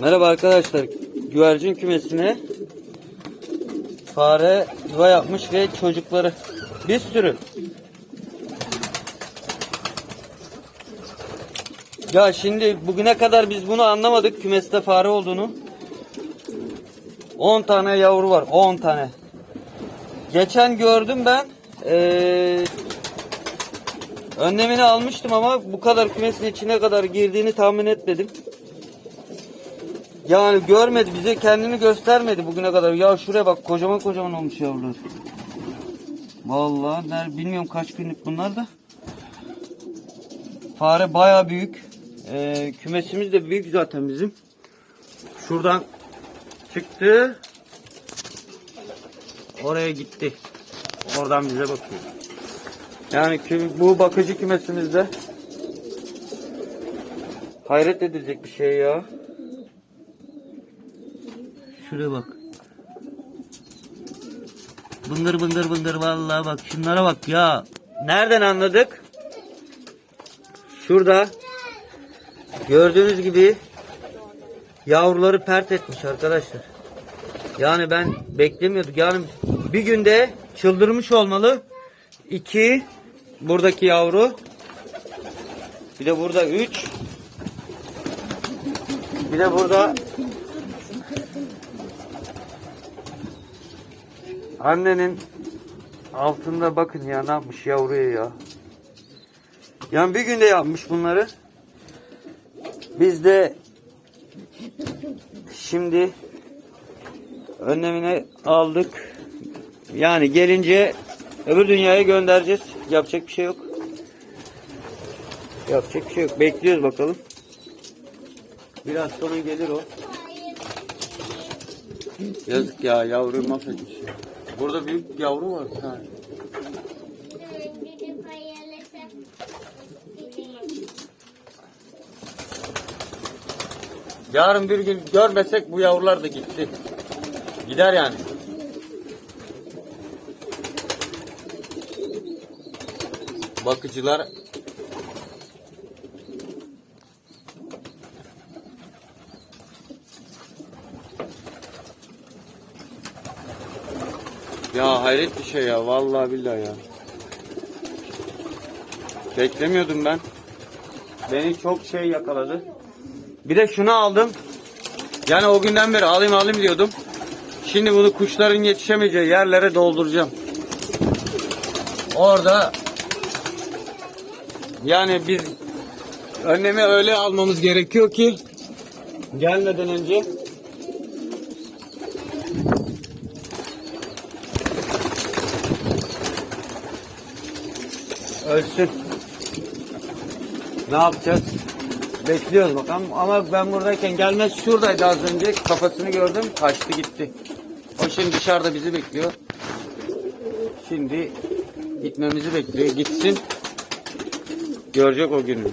Merhaba arkadaşlar. Güvercin kümesine fare yuva yapmış ve çocukları bir sürü. Ya şimdi bugüne kadar biz bunu anlamadık kümeste fare olduğunu. 10 tane yavru var 10 tane. Geçen gördüm ben. Ee, önlemini almıştım ama bu kadar kümesin içine kadar girdiğini tahmin etmedim. Yani görmedi bize kendini göstermedi bugüne kadar. Ya şuraya bak kocaman kocaman olmuş yavrular. Vallahi ner bilmiyorum kaç günlük bunlar da. Fare baya büyük. Ee, kümesimiz de büyük zaten bizim. Şuradan çıktı. Oraya gitti. Oradan bize bakıyor. Yani bu bakıcı kümesimizde hayret edilecek bir şey ya. Şuraya bak. Bıngır bıngır bıngır vallahi bak şunlara bak ya. Nereden anladık? Şurada gördüğünüz gibi yavruları pert etmiş arkadaşlar. Yani ben beklemiyordum. Yani bir günde çıldırmış olmalı. İki buradaki yavru. Bir de burada üç. Bir de burada Annenin altında bakın ya ne yapmış yavruya ya. Yani bir günde yapmış bunları. Biz de şimdi önlemini aldık. Yani gelince öbür dünyaya göndereceğiz. Yapacak bir şey yok. Yapacak bir şey yok. Bekliyoruz bakalım. Biraz sonra gelir o. Yazık ya yavruyu mahvetmiş. Burada büyük yavru var bir. Yarın bir gün görmesek bu yavrular da gitti. Gider yani. Bakıcılar Ya hayret bir şey ya vallahi billahi ya. Beklemiyordum ben. Beni çok şey yakaladı. Bir de şunu aldım. Yani o günden beri alayım alayım diyordum. Şimdi bunu kuşların yetişemeyeceği yerlere dolduracağım. Orada yani biz önlemi öyle almamız gerekiyor ki gelmeden önce ölsün. Ne yapacağız? Bekliyoruz bakalım. Ama ben buradayken gelmez şuradaydı az önce. Kafasını gördüm. Kaçtı gitti. O şimdi dışarıda bizi bekliyor. Şimdi gitmemizi bekliyor. Gitsin. Görecek o günü.